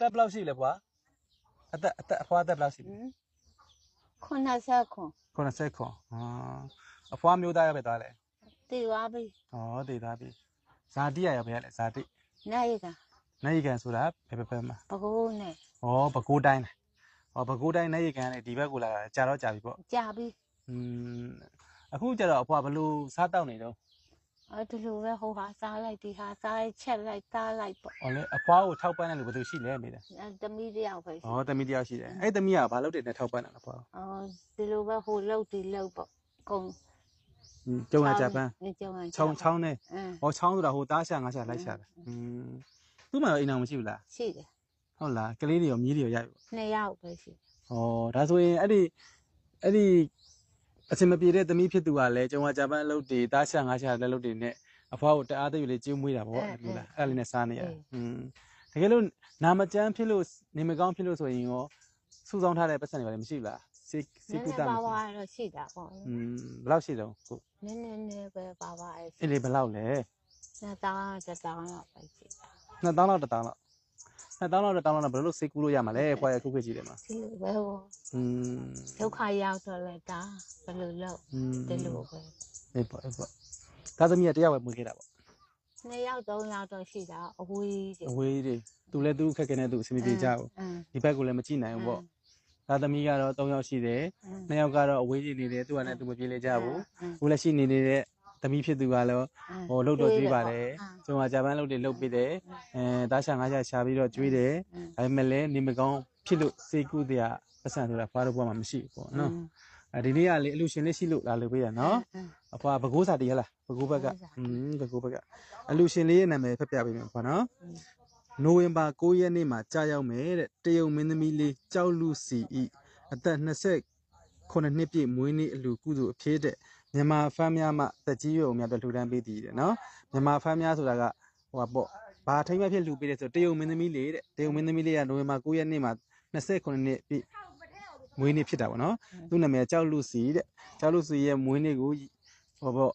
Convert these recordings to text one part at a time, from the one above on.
သက်ဘယ်လောက်ရှိလဲဖွာအသက်အသက်အဖွာအသက်ဘယ်လောက်ရှိလဲခုနဆက်ခွန်90ခွန်ဟာအဖွာမျိုးသားရပဲသွားလဲတေသွားပြီဩတည်သားပြီဇာတိရရပဲလဲဇာတိနိုင်ကနိုင်ကန်ဆိုတာဘယ်ဘယ်ဘယ်မှာပကိုးနဲ့ဩဘကိုးတိုင်းဩဘကိုးတိုင်းနိုင်ကန်လေဒီဘက်ကိုလာတာကြာတော့ကြာပြီပေါ့ကြာပြီอืมအခုကျတော့အဖွာဘယ်လိုစားတောက်နေတော့ အဲ့ဒီလိုပဲဟိုဟာစားလိုက်ဒီဟာစားလိုက်ချက်လိုက်စားလိုက်ပေါ့ဩလေအဖွာကိုထောက်ပံ့တယ်လို့ဘယ်သူရှိလဲမေးတယ်အဲ့တမီးတယောက်ပဲရှိဩတမီတယောက်ရှိတယ်အဲ့တမီကဘာလုပ်တယ်နဲ့ထောက်ပံ့တာလဲဖွာအော်ဒီလိုပဲဟိုလှုပ်ဒီလှုပ်ပေါ့ကုံကျုံလာဂျပန်နေကျုံလာချောင်းချောင်းနဲ့အင်းဟောချောင်းဆိုတာဟိုတားရှာငါရှာလိုက်ရှာတာอืมသူ့မှာရောအိမ်အောင်မရှိဘူးလားရှိတယ်ဟုတ်လားကလေးတွေရောမြီးတွေရောရိုက်ဘူးနှစ်ယောက်ပဲရှိတယ်ဟောဒါဆိုရင်အဲ့ဒီအဲ့ဒီ အစင်မပြေတဲ့သမီးဖြစ်သူကလည်းကျုံကဂျပန်အလုပ်တွေတားရှာငါရှာလက်လုပ်တွေနဲ့အဖွားကိုတအားသိယူလေးကျင်းမွေးတာပေါ့ဟုတ်လားအဲ့ဒါလေးနဲ့စားနေရတာอืมတကယ်လို့နာမကျန်းဖြစ်လို့နေမကောင်းဖြစ်လို့ဆိုရင်ရောစုဆောင်းထားတဲ့ပတ်စံတွေပါလည်းမရှိဘူးလားစေစေ နည်း ကု န တ ည်း မ ပါ ရှိ ပါတော့ရှိတာပေါ့ อืมဘယ်လောက်ရှိတော့ကို နည်းနည်းနည်းပဲပါပါရဲ့ အဲ့လေဘယ်လောက်လဲ နှစ်တောင်းတစ်တောင်းတော့ပဲရှိတာ 2000လောက်1000လောက် နှစ်တောင်းလောက်တောင်းလောက်ဘယ်လိုစိတ်ကူးလို့ရမှာလဲခွာရခုခေတ်ကြီးတယ်မှာဒီလိုပဲဟောอืมဒုက္ခရောက်တော့လဲဒါဘယ်လိုလုပ်ဒီလိုပဲအေးပေါ့အေးပေါ့ဒါသမီးကတရားပဲမွေးခဲ့တာပေါ့နှစ်ယောက်သုံးယောက်တော့ရှိတာအဝေးတွေအဝေးတွေသူလည်းသူ့ခက်ခဲနဲ့သူအဆင်ပြေကြဘူးဒီဘက်ကလည်းမကြည့်နိုင်ဘူးပေါ့ဒါသမီးကတော့၃ယောက်ရှိတယ်၂ယောက်ကတော့အဝေးကြီးနေတယ်သူကလည်းသူမပြေလေကြဘူးအခုလက်ရှိနေနေတဲ့ သမီးဖြစ်သူကလည်းဟိုလှုပ်တော့ကျွေးပါတယ်ကျွန်တော်ဂျပန်လှုပ်တွေလှုပ်ပေးတယ်အဲတားရှာငါးရှာရှာပြီးတော့ကျွေးတယ်ဒါပေမဲ့လည်းနေမကောင်းဖြစ်လို့စေကူတရားပတ်စံဆိုတာဖားတော့ဘွားမှာမရှိဘူးပေါ့နော်အဲဒီနေ့ကလေအလူရှင်လေးရှိလို့လာလို့ပေးရနော်အဖွာဘကိုးစာတည်းဟလားဘကိုးဘက်ကอืมဘကိုးဘက်ကအလူရှင်လေးရဲ့နာမည်ဖတ်ပြပေးမယ်ဖွာနော်နိုဝင်ဘာ9ရက်နေ့မှာကြာရောက်မယ်တဲ့တရုံမင်းသမီးလေးကြောက်လူစီဤအသက်29နှစ်ပြည့်မွေးနေ့အလူကုသိုလ်အဖြစ်တဲ့ မြန်မာဖမ်းများမှတက်ကြီးရုံများအတွက်လှူဒန်းပေးတည်တယ်နော်မြန်မာဖမ်းများဆိုတာကဟိုပါပေါ့ဘာထိမ့်မဖြစ်လှူပေးတယ်ဆိုတရုံမင်းသမီးလေးတဲ့တရုံမင်းသမီးလေးကနိုဝင်ဘာ9ရက်နေ့မှာ29နှစ်ပြည့်မွေးနေ့ဖြစ်တာပေါ့နော်သူ့နာမည်ကကြောက်လူစီတဲ့ကြောက်လူစီရဲ့မွေးနေ့ကိုဟောပေါ့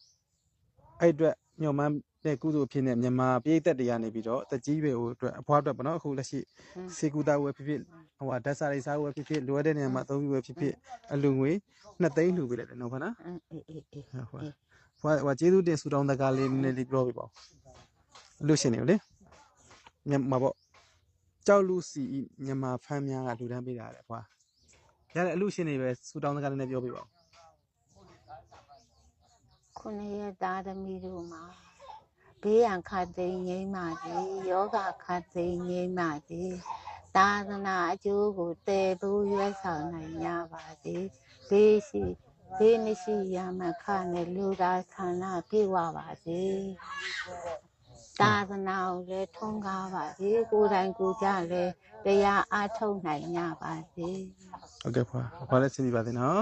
အဲ့အတွက် ညော်မန်းတဲ့ကုသိုလ်အဖြစ်နဲ့မြန်မာပြည်သက်တွေကနေပြီးတော့အသက်ကြီးပဲဟိုအတွက်အဖွားအတွက်ပေါ့နော်အခုလက်ရှိစေကူတာဝယ်ဖြစ်ဖြစ်ဟိုအဓာတ်စာရိတ်စားဝယ်ဖြစ်ဖြစ်လိုအပ်တဲ့နေရာမှာအသုံးပြုဝယ်ဖြစ်ဖြစ်အလူငွေ2သိန်းလှူပေးလိုက်တယ်နော်ခဏအေးအေးအေးဟုတ်ဟုတ်ဟိုဟိုကျေးဇူးတင်ဆူတောင်းတကားလေးနည်းနည်းလေးပြောပြပါဦးလူရှင်နေလေမြန်မာပေါ့ကြောက်လူစီမြန်မာဖမ်းများကလူတန်းပေးတာလေအဖွားရတယ်အလူရှင်တွေပဲဆူတောင်းတကားလေးနဲ့ပြောပြပါဦး ခုနှစ်ရက်သားသမီးတို့မှာဘေးရန်ခတ်သိမ်းငိမ့်ပါစေယောဂခတ်သိမ်းငိမ့်ပါစေသာသနာအကျိုးကိုတည်ဖို့ရွယ်ဆောင်နိုင်ကြပါစေဘေးရှိဘေးမရှိရမခနဲ့လူသားခန္ဓာပြေဝပါစေသာသနာကိုလည်းထုံးကားပါစေကိုယ်တိုင်ကိုယ်ကြလည်းတရားအားထုတ်နိုင်ကြပါစေ ဟုတ်ကဲ့ဖွာဖွာလည်းဆင်းပြပါသေးနော်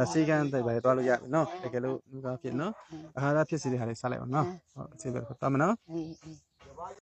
အစီကံတိုက်ပါလေသွားလို့ရပြီနော်တကယ်လို့လူသားဖြစ်နော်အာဟာရဖြစ်စီတဲ့ဟာလေးစားလိုက်ပါနော်ဟုတ်အစီပဲသွားမယ်နော်အေးအေး